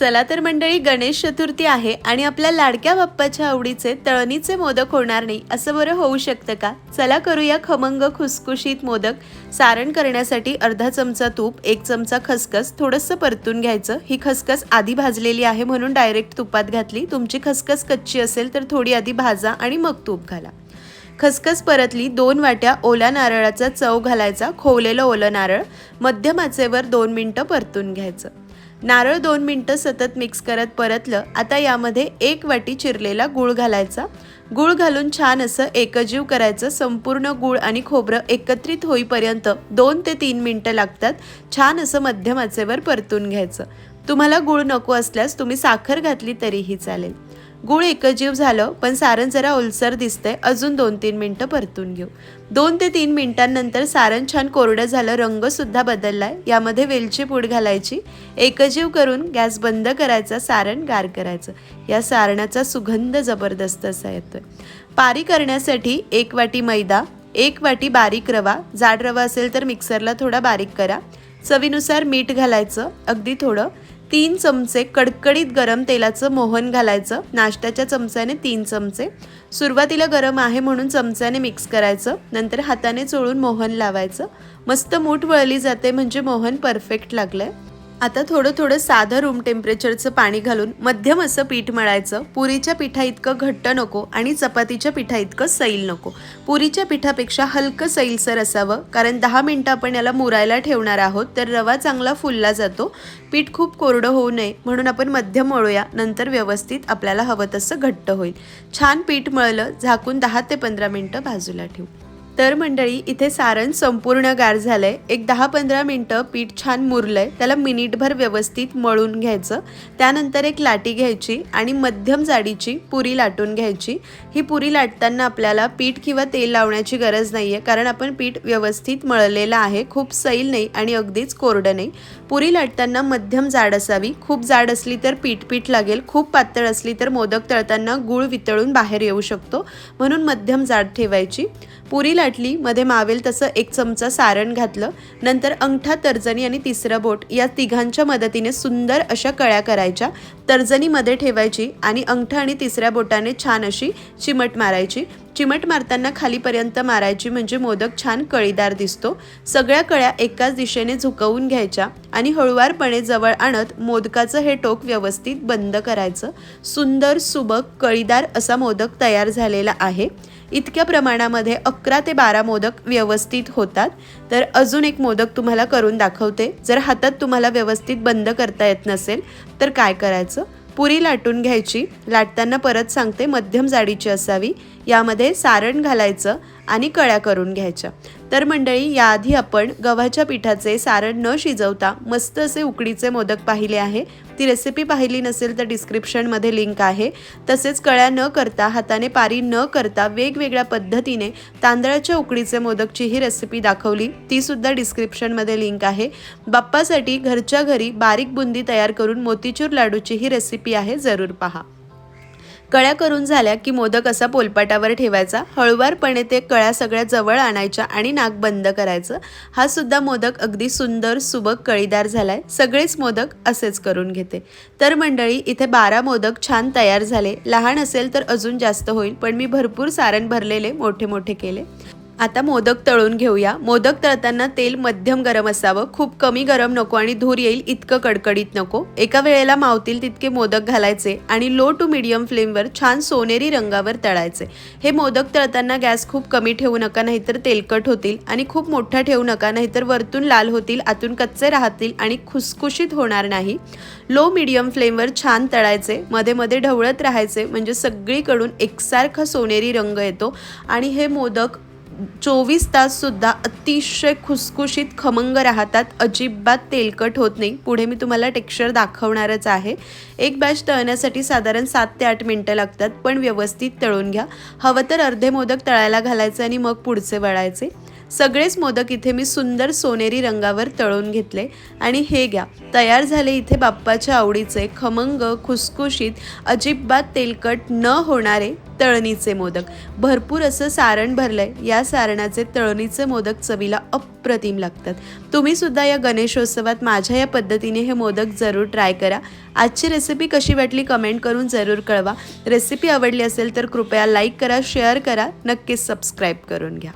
चला तर मंडळी गणेश चतुर्थी आहे आणि आपल्या लाडक्या बाप्पाच्या आवडीचे तळणीचे मोदक होणार नाही असं बरं होऊ शकतं का? चला करूया खमंग खुसखुशीत मोदक. सारण करण्यासाठी अर्धा चमचा तूप एक चमचा खसखस थोडंसं परतून घ्यायचं. ही खसखस आधी भाजलेली आहे म्हणून डायरेक्ट तुपात घातली. तुमची खसखस कच्ची असेल तर थोडी आधी भाजा आणि मग तूप घाला. खसखस परतली दोन वाट्या ओल्या नारळाचा चव घालायचा खोवलेलं ओलं नारळ. मध्यम आचेवर दोन मिनटं परतून घ्यायचं. नारळ दोन मिनटं सतत मिक्स करत परतलं. आता यामध्ये एक वाटी चिरलेला गूळ घालायचा. गूळ घालून छान असं एकजीव करायचं. संपूर्ण गूळ आणि खोबरं एकत्रित होईपर्यंत दोन ते तीन मिनटं लागतात. छान असं मध्यम आचेवर परतून घ्यायचं. तुम्हाला गूळ नको असल्यास तुम्ही साखर घातली तरीही चालेल. गूळ एकजीव झालं पण सारण जरा ओलसर दिसतंय. अजून दोन तीन मिनटं परतून घेऊ. दोन ते तीन मिनिटांनंतर सारण छान कोरडं झालं रंगसुद्धा बदललाय. यामध्ये वेलची पूड घालायची. एकजीव करून गॅस बंद करायचा सारण गार करायचं. या सारणाचा सुगंध जबरदस्त असा येतोय. पारी करण्यासाठी एक वाटी मैदा एक वाटी बारीक रवा. जाड रवा असेल तर मिक्सरला थोडा बारीक करा. चवीनुसार मीठ घालायचं अगदी थोडं. तीन चमचे कडकडीत गरम तेलाचं मोहन घालायचं. नाश्त्याच्या चमच्याने तीन चमचे. सुरुवातीला गरम आहे म्हणून चमच्याने मिक्स करायचं. नंतर हाताने चोळून मोहन लावायचं. मस्त मूठ वळली जाते म्हणजे मोहन परफेक्ट लागलं आहे आता थोडं थोडं साधं रूम टेम्परेचरचं पाणी घालून मध्यम असं पीठ मळायचं. पुरीच्या पिठा इतकं घट्ट नको आणि चपातीच्या पिठा इतकं सैल नको. पुरीच्या पिठापेक्षा हलकं सैलसर असावं कारण दहा मिनटं आपण याला मुरायला ठेवणार आहोत तर रवा चांगला फुलला जातो. पीठ खूप कोरडं होऊ नये म्हणून आपण मध्यम मळूया नंतर व्यवस्थित आपल्याला हवं तसं घट्ट होईल. छान पीठ मळलं झाकून दहा ते पंधरा मिनटं बाजूला ठेवू. तर मंडळी इथे सारण संपूर्ण गार झालंय. एक दहा पंधरा मिनटं पीठ छान मुरलंय. त्याला मिनिटभर व्यवस्थित मळून घ्यायचं. त्यानंतर एक लाटी घ्यायची आणि मध्यम जाडीची पुरी लाटून घ्यायची. ही पुरी लाटताना आपल्याला पीठ किंवा तेल लावण्याची गरज नाही आहे कारण आपण पीठ व्यवस्थित मळलेलं आहे. खूप सैल नाही आणि अगदीच कोरडं नाही. पुरी लाटताना मध्यम जाड असावी. खूप जाड असली तर पीठ पीठ लागेल. खूप पातळ असली तर मोदक तळताना गूळ वितळून बाहेर येऊ शकतो. म्हणून मध्यम जाड ठेवायची. पुरी लाटली मध्ये मावेल तसं एक चमचा सारण घातलं नंतर अंगठा तर्जनी आणि तिसरं बोट या तिघांच्या मदतीने सुंदर अशा कळ्या करायच्या तर्जनीमध्ये ठेवायची आणि अंगठा आणि तिसऱ्या बोटाने छान अशी चिमट मारायची. चिमट मारताना खालीपर्यंत मारायची म्हणजे मोदक छान कळीदार दिसतो. सगळ्या कळ्या एकाच दिशेने झुकवून घ्यायच्या आणि हळुवारपणे जवळ आणत मोदकाचं हे टोक व्यवस्थित बंद करायचं. सुंदर सुबक कळीदार असा मोदक तयार झालेला आहे. इतक्या प्रमाणामध्ये अकरा ते बारा मोदक व्यवस्थित होतात. तर अजून एक मोदक तुम्हाला करून दाखवते. जर हातात तुम्हाला व्यवस्थित बंद करता येत नसेल तर काय करायचं? पुरी लाटून घ्यायची. लाटताना परत सांगते मध्यम जाडीची असावी. यामध्ये सारण घालायचं आणि कळ्या करून घ्यायच्या. तर मंडळी याआधी आपण गव्हाच्या पिठाचे सारण न शिजवता मस्त असे उकडीचे मोदक पाहिले आहे. ती रेसिपी पाहिली नसेल तर डिस्क्रिप्शनमध्ये लिंक आहे. तसेच कळ्या न करता हाताने पारी न करता वेगवेगळ्या पद्धतीने तांदळाच्या उकडीचे मोदकची ही रेसिपी दाखवली. ती सुद्धा डिस्क्रिप्शनमध्ये लिंक आहे. बाप्पासाठी घरच्या घरी बारीक बुंदी तयार करून मोतीचूर लाडूची ही रेसिपी आहे जरूर पहा. कळ्या करून झाल्या की मोदक असा पोलपाटावर ठेवायचा हळुवारपणे ते कळ्या सगळ्या जवळ आणायच्या आणि नाक बंद करायचं. हा सुद्धा मोदक अगदी सुंदर सुबक कळीदार झालाय. सगळेच मोदक असेच करून घेते. तर मंडळी इथे बारा मोदक छान तयार झाले. लहान असेल तर अजून जास्त होईल पण मी भरपूर सारण भरलेले मोठे मोठे केले. आता मोदक तळून घेऊया. मोदक तळताना तेल मध्यम गरम असावं. खूप कमी गरम नको आणि धूर येईल इतकं कडकडीत नको. एका वेळेला मावतील तितके मोदक घालायचे आणि लो टू मिडियम फ्लेमवर छान सोनेरी रंगावर तळायचे. हे मोदक तळताना गॅस खूप कमी ठेवू नका नाहीतर तेलकट होतील आणि खूप मोठा ठेवू नका नाहीतर वरतून लाल होतील आतून कच्चे राहतील आणि खुसखुशीत होणार नाही. लो मिडियम फ्लेमवर छान तळायचे. मध्ये मध्ये ढवळत राहायचे. म्हणजे सगळीकडून एकसारखा सोनेरी रंग येतो आणि हे मोदक चोवीस ताससुद्धा अतिशय खुसखुशीत खमंग राहतात. अजिबात तेलकट होत नाही. पुढे मी तुम्हाला टेक्स्चर दाखवणारच आहे. एक बॅच तळण्यासाठी साधारण सात ते आठ मिनटं लागतात पण व्यवस्थित तळून घ्या. हवं तर अर्धे मोदक तळायला घालायचे आणि मग पुढचे वळायचे. सगळेच मोदक इथे मी सुंदर सोनेरी रंगावर तळून घेतले. आणि हे घ्या. तयार झाले इथे बाप्पाच्या आवडीचे खमंग खुसखुशीत अजिबात तेलकट न होणारे तळणीचे मोदक. भरपूर असं सारण भरलंय. या सारणाचे तळणीचे मोदक चवीला अप्रतिम लागतात. तुम्ही सुद्धा या गणेशोत्सवात माझ्या या पद्धतीने हे मोदक जरूर ट्राय करा. आजची रेसिपी कशी वाटली कमेंट करून जरूर कळवा. रेसिपी आवडली असेल तर कृपया लाईक करा शेअर करा. नक्कीच सबस्क्राईब करून घ्या.